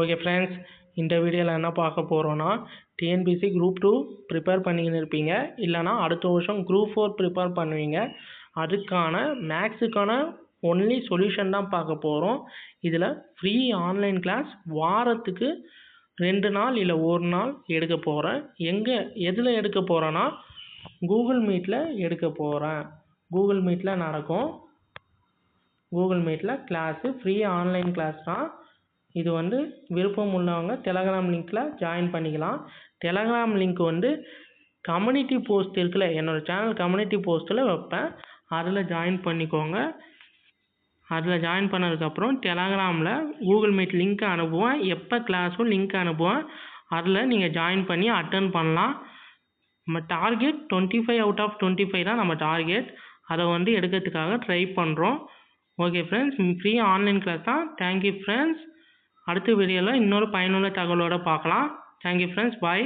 Okay friends இந்த வீடியோவில் என்ன பார்க்க போகிறோன்னா டிஎன்பிசி குரூப் டூ ப்ரிப்பேர் பண்ணிக்கின்னு இருப்பீங்க. இல்லைனா அடுத்த வருஷம் குரூப் ஃபோர் ப்ரிப்பேர் பண்ணுவீங்க. அதுக்கான மேக்ஸுக்கான ஒன்லி சொல்யூஷன் தான் பார்க்க போகிறோம் இதில் ஃப்ரீ ஆன்லைன் கிளாஸ் வாரத்துக்கு ரெண்டு நாள் இல்லை ஒரு நாள் எடுக்க போகிறேன் எங்கே எதில் எடுக்க போகிறேன்னா கூகுள் மீட்டில் எடுக்க போகிறேன் கூகுள் மீட்டில் நடக்கும். கூகுள் மீட்டில் கிளாஸு ஃப்ரீ ஆன்லைன் கிளாஸ் தான் இது வந்து விருப்பம் உள்ளவங்க டெலகிராம் லிங்க்கில் ஜாயின் பண்ணிக்கலாம். டெலகிராம் லிங்க் வந்து கம்யூனிட்டி போஸ்ட் இருக்குல்ல என்னோடய சேனல் கம்யூனிட்டி போஸ்ட்டில் வைப்பேன். அதில் ஜாயின் பண்ணிக்கோங்க. அதில் ஜாயின் பண்ணதுக்கப்புறம் டெலகிராமில் கூகுள் மீட் லிங்க் அனுப்புவேன். எப்போ கிளாஸும் லிங்க் அனுப்புவேன். அதில் நீங்கள் ஜாயின் பண்ணி அட்டன் பண்ணலாம். நம்ம target twenty five out of twenty five தான் நம்ம டார்கெட் அதை வந்து எடுக்கிறதுக்காக ட்ரை பண்ணுறோம் okay friends free online class தான். தேங்க்யூ ஃப்ரெண்ட்ஸ் அடுத்த வீடியோவில் இன்னொரு பயனுள்ள தகவலோடு பார்க்கலாம். Thank you friends bye